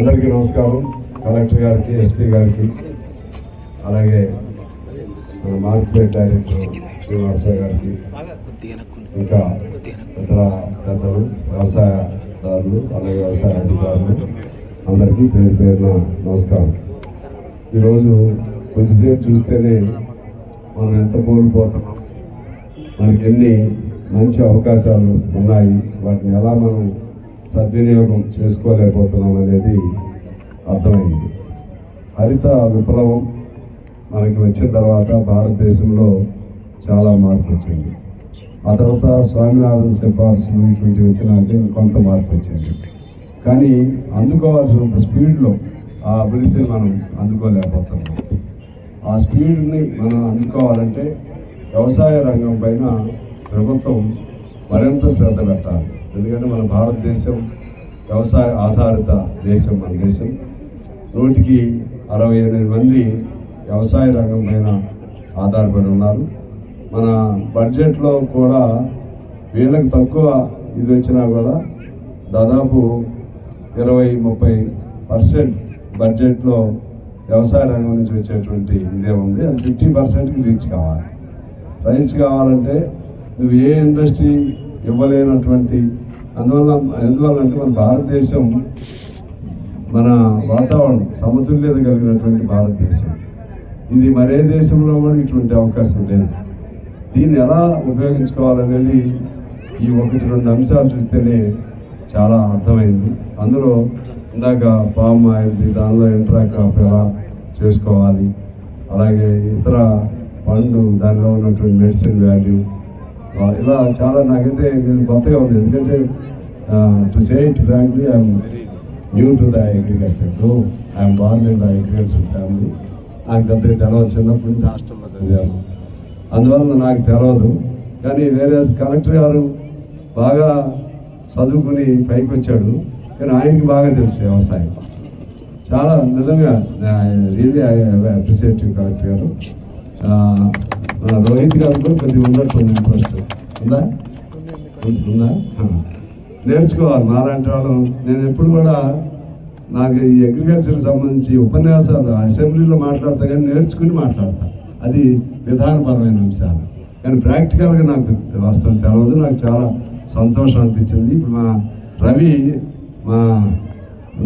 అందరికీ నమస్కారం. కలెక్టర్ గారికి ఎస్పీ గారికి అలాగే మన మార్కెట్ డైరెక్టర్ శ్రీనివాసరావు గారికి ఇంకా ఇతర పెద్దలు వ్యవసాయదారులు అలాగే వ్యవసాయ అధికారులు అందరికీ పేరు పేరున నమస్కారం. ఈరోజు కొద్దిసేపు చూస్తేనే మనం ఎంత కోల్పోతున్నాం. మనకి ఎన్ని మంచి అవకాశాలు ఉన్నాయి వాటిని ఎలా మనం సద్వినియోగం చేసుకోలేకపోతున్నాం అనేది అర్థమైంది. హరిత విప్లవం మనకి వచ్చిన తర్వాత భారతదేశంలో చాలా మార్పు వచ్చింది. ఆ తర్వాత స్వామినాథన్ సిఫార్సులు ఇటువంటి వచ్చినాక కొంత మార్పు వచ్చింది. కానీ అందుకోవాల్సినంత స్పీడ్లో ఆ అభివృద్ధిని మనం అందుకోలేకపోతున్నాం. ఆ స్పీడ్ని మనం అందుకోవాలంటే వ్యవసాయ రంగం పైన ప్రభుత్వం మరింత శ్రద్ధ పెట్టాలి ఎందుకంటే మన భారతదేశం వ్యవసాయ ఆధారిత దేశం మన దేశం. నూటికి అరవై ఎనిమిది మంది వ్యవసాయ రంగం పైన ఆధారపడి ఉన్నారు. మన బడ్జెట్లో కూడా వీళ్ళకి తక్కువ ఇది వచ్చినా కూడా దాదాపు ఇరవై ముప్పై పర్సెంట్ బడ్జెట్లో వ్యవసాయ రంగం నుంచి వచ్చేటువంటి ఇదే ఉంది. అది ఫిఫ్టీ పర్సెంట్కి రీచ్ కావాలి. రీచ్ కావాలంటే నువ్వు ఏ ఇండస్ట్రీ ఇవ్వలేనటువంటి అందువల్ల ఎందువల్ల అంటే మన భారతదేశం మన వాతావరణం సమతుల్యత కలిగినటువంటి భారతదేశం. ఇది మరే దేశంలో కూడా ఇటువంటి అవకాశం లేదు. దీన్ని ఎలా ఉపయోగించుకోవాలనేది ఈ ఒకటి రెండు అంశాలు చూస్తేనే చాలా అర్థమైంది. అందులో ఇందాక పామ్ ఆయిల్ది దానిలో ఇంట్రా ఎలా చేసుకోవాలి అలాగే ఇతర పండు దానిలో ఉన్నటువంటి మెడిసిన్ వాల్యూ ఇలా చాలా నాకైతే కొత్తగా ఉంది. ఎందుకంటే to say it frankly I'm new to the agriculture though I'm born in the agriculture family నాకు పెద్ద తెలవదు చిన్నప్పటి నుంచి. హాస్టల్లో చదివాను అందువల్ల నాకు తెలవదు. కానీ వేరే కలెక్టర్ గారు బాగా చదువుకుని పైకి వచ్చాడు. కానీ ఆయనకి బాగా తెలుసు వ్యవసాయం. చాలా నిజంగా రియల్లీ అప్రిసియేటివ్ కలెక్టర్ గారు. రోహిత్ గారు కూడా కొద్దిగా ఉన్నట్టుంది ఇంట్రెస్ట్ ఉందా ఉందా నేర్చుకోవాలి. మాలాంటి వాళ్ళు నేను ఎప్పుడు కూడా నాకు ఈ అగ్రికల్చర్కి సంబంధించి ఉపన్యాసాలు అసెంబ్లీలో మాట్లాడతా కానీ నేర్చుకుని మాట్లాడతా. అది విధానపరమైన అంశాలు. కానీ ప్రాక్టికల్గా నాకు వాస్తవం తెలవదు. నాకు చాలా సంతోషం అనిపించింది. ఇప్పుడు మా రవి మా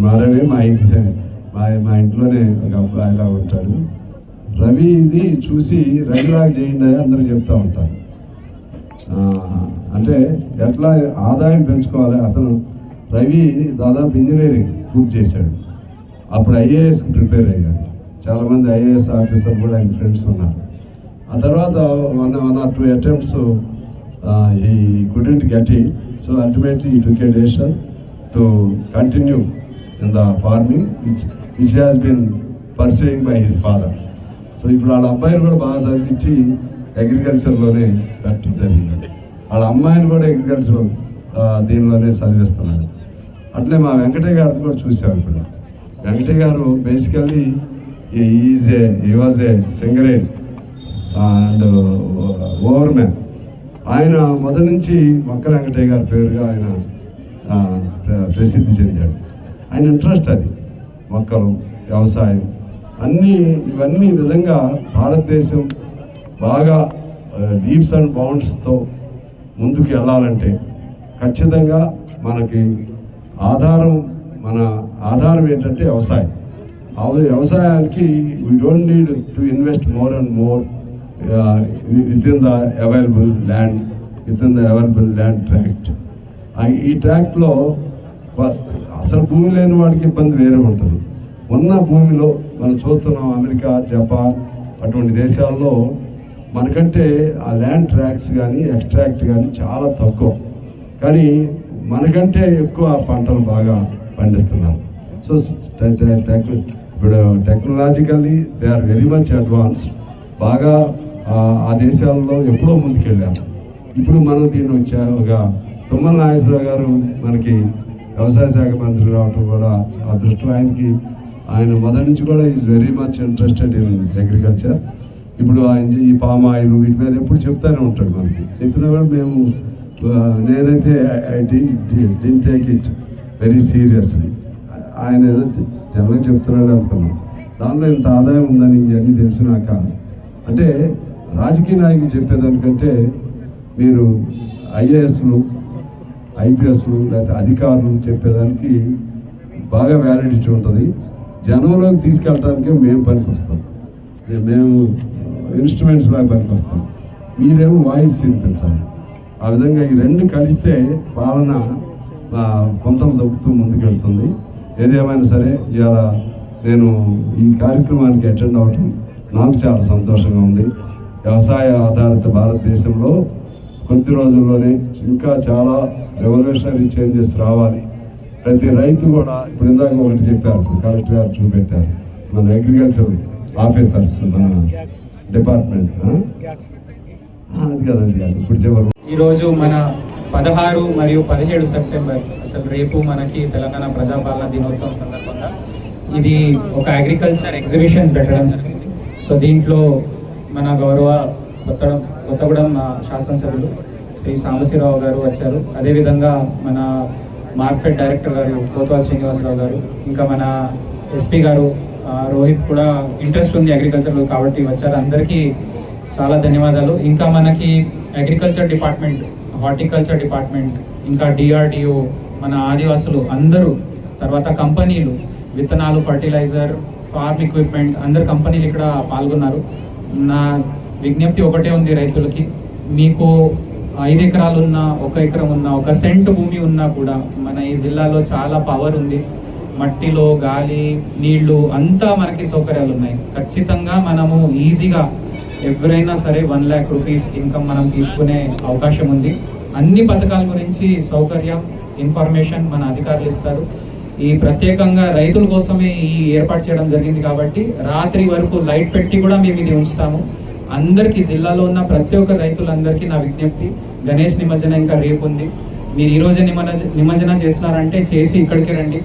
మా రవి మా ఇంటి మా మా ఇంట్లోనే ఒక అబ్బాయిలా ఉంటాడు. రవి ఇది చూసి రవిలాగా చేయండి అని అందరూ చెప్తా ఉంటారు. అంటే ఎట్లా ఆదాయం పెంచుకోవాలి? అతను రవి దాదాపు ఇంజనీరింగ్ పూర్తి చేశాడు. అప్పుడు ఐఏఎస్ ప్రిపేర్ అయ్యాడు. చాలామంది ఐఏఎస్ ఆఫీసర్ కూడా ఆయన ఫ్రెండ్స్ ఉన్నారు. ఆ తర్వాత one one or two attempts he couldn't get it so ultimately he took decision to continue in the farming which which has been pursuing by his father so ఇప్పుడు వాళ్ళ అబ్బాయిని కూడా బాగా చదివించి అగ్రికల్చర్లోనే పెట్టడం జరిగింది వాళ్ళ అమ్మాయిని కూడా అగ్రికల్చర్ దీనిలోనే చదివిస్తున్నాడు. అట్లే మా వెంకటయ్య గారిని కూడా చూసాం ఇప్పుడు. వెంకటయ్య గారు basically is a he was a Singareni and over overmen ఆయన మొదటి నుంచి మక్క వెంకటయ్య గారి పేరుగా ఆయన ప్ర- ప్రసిద్ధి చెందాడు. ఆయన ఇంట్రెస్ట్ అది మొక్కలు వ్యవసాయం అన్నీ ఇవన్నీ నిజంగా భారతదేశం బాగా లీప్స్ అండ్ బౌండ్స్తో ముందుకు వెళ్ళాలంటే ఖచ్చితంగా మనకి ఆధారం మన ఆధారం ఏంటంటే వ్యవసాయం. వ్యవసాయానికి we don't need to invest more and more with in the available land with in the available land tract ఈ ట్రాక్ట్లో అసలు భూమి లేని వాడికి ఇబ్బంది వేరే ఉంటుంది. ఉన్న భూమిలో మనం చూస్తున్నాం అమెరికా జపాన్ అటువంటి దేశాల్లో మనకంటే ఆ ల్యాండ్ ట్రాక్స్ కానీ ఎక్స్ట్రాక్ట్ కానీ చాలా తక్కువ. కానీ మనకంటే ఎక్కువ పంటలు బాగా పండిస్తున్నారు. సో టెక్ ఇప్పుడు technologically they are very much advance బాగా ఆ, దేశాల్లో ఎప్పుడో ముందుకెళ్ళారు. ఇప్పుడు మనం దీన్ని వచ్చారు ఒక తుమ్మల నాగేశ్వరరావు గారు మనకి వ్యవసాయ శాఖ మంత్రి రావటం కూడా అదృష్టం ఆయనకి ఆయన మొదటి నుంచి కూడా is very much interested in agriculture ఇప్పుడు ఆయన ఈ పామ్ ఆయిల్ వీటి మీద ఎప్పుడు చెప్తానే ఉంటాడు మనకి. చెప్పినా కూడా మేము నేనైతే I'd take it very seriously ఆయన ఏదో జనం చెప్తున్నాడు అనుకున్నాం దానిలో ఇంత ఆదాయం ఉందని ఇవన్నీ తెలిసినాక అంటే రాజకీయ నాయకులు చెప్పేదానికంటే మీరు ఐఏఎస్లు ఐపీఎస్లు లేకపోతే అధికారులు చెప్పేదానికి బాగా వ్యాలిడిటీ ఉంటుంది. జనంలోకి తీసుకెళ్ళటానికి మేము పనికొస్తాం. మేము ఇన్స్ట్రుమెంట్స్ లాగా పనికొస్తాం. మీరేమో వాయిస్ వినిపించాలి ఆ విధంగా ఈ రెండు కలిస్తే పాలన కొంతలు దొక్కుతూ ముందుకెళ్తుంది. ఏదేమైనా సరే ఇవాళ నేను ఈ కార్యక్రమానికి అటెండ్ అవ్వటం నాకు చాలా సంతోషంగా ఉంది. వ్యవసాయ ఆధారిత భారతదేశంలో కొద్ది రోజుల్లోనే ఇంకా చాలా రెవల్యూషనరీ చేంజెస్ రావాలి. ప్రతి రైతు కూడా ఇప్పుడు ఇందాక ఒకటి చెప్పారు కలెక్టర్ గారు చూపెట్టారు. మన అగ్రికల్చర్ ఆఫీసర్స్ మన డిపార్ట్మెంట్ అది కాదు అది కాదు. ఇప్పుడు చెప్పారు ఈరోజు మన పదహారు మరియు పదిహేడు సెప్టెంబర్ అసలు రేపు మనకి తెలంగాణ ప్రజాపాలన దినోత్సవం సందర్భంగా ఇది ఒక అగ్రికల్చర్ ఎగ్జిబిషన్ పెట్టడం జరిగింది. సో దీంట్లో మన గౌరవ కొత్తగూడెం కొత్తగూడెం శాసనసభ్యులు శ్రీ సాంబశివరావు గారు వచ్చారు. అదేవిధంగా మన మార్క్ఫెడ్ డైరెక్టర్ గారు కోత్వా శ్రీనివాసరావు గారు ఇంకా మన ఎస్పీ గారు రోహిత్ కూడా ఇంట్రెస్ట్ ఉంది అగ్రికల్చర్లో కాబట్టి వచ్చారు. అందరికీ చాలా ధన్యవాదాలు. ఇంకా మనకి అగ్రికల్చర్ డిపార్ట్మెంట్ హార్టికల్చర్ డిపార్ట్మెంట్ ఇంకా డిఆర్డిఓ మన ఆదివాసులు అందరూ తర్వాత కంపెనీలు విత్తనాలు ఫర్టిలైజర్ ఫార్మ్ ఎక్విప్మెంట్ అందరు కంపెనీలు ఇక్కడ పాల్గొన్నారు. నా విజ్ఞప్తి ఒకటే ఉంది రైతులకి. మీకు ఐదు ఎకరాలు ఉన్న ఒక ఎకరం ఉన్న ఒక సెంట్ భూమి ఉన్నా కూడా మన ఈ జిల్లాలో చాలా పవర్ ఉంది. మట్టిలో గాలి నీళ్ళు అంతా మనకి సౌకర్యాలు ఉన్నాయి. ఖచ్చితంగా మనము ఈజీగా ఎవరైనా సరే వన్ ల్యాక్ రూపీస్ ఇన్కమ్ మనం తీసుకునే అవకాశం ఉంది. అన్ని పథకాల గురించి సౌకర్యం ఇన్ఫర్మేషన్ మన అధికారులు ఇస్తారు. ఈ ప్రత్యేకంగా రైతుల కోసమే ఈ ఏర్పాటు చేయడం జరిగింది కాబట్టి రాత్రి వరకు లైట్ పెట్టి కూడా మేము ఇది ఉంచుతాము. అందరికీ జిల్లాలో ఉన్న ప్రతి ఒక్క రైతులందరికీ నా విజ్ఞప్తి గణేష్ నిమజ్జన ఇంకా రేపు ఉంది మీరు ఈరోజు రోజే నిమజ్జన నిమజ్జన చేస్తున్నారంటే చేసి ఇక్కడికి రండి.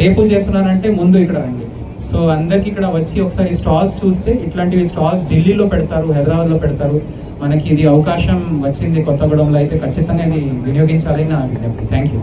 రేపు చేస్తున్నారంటే ముందు ఇక్కడ రండి. సో అందరికి ఇక్కడ వచ్చి ఒకసారి స్టాల్స్ చూస్తే ఇట్లాంటివి స్టాల్స్ ఢిల్లీలో పెడతారు హైదరాబాద్లో పెడతారు. మనకి ఇది అవకాశం వచ్చింది కొత్తగూడెంలో అయితే ఖచ్చితంగా ఇది వినియోగించాలని నా విజ్ఞప్తి. Thank you.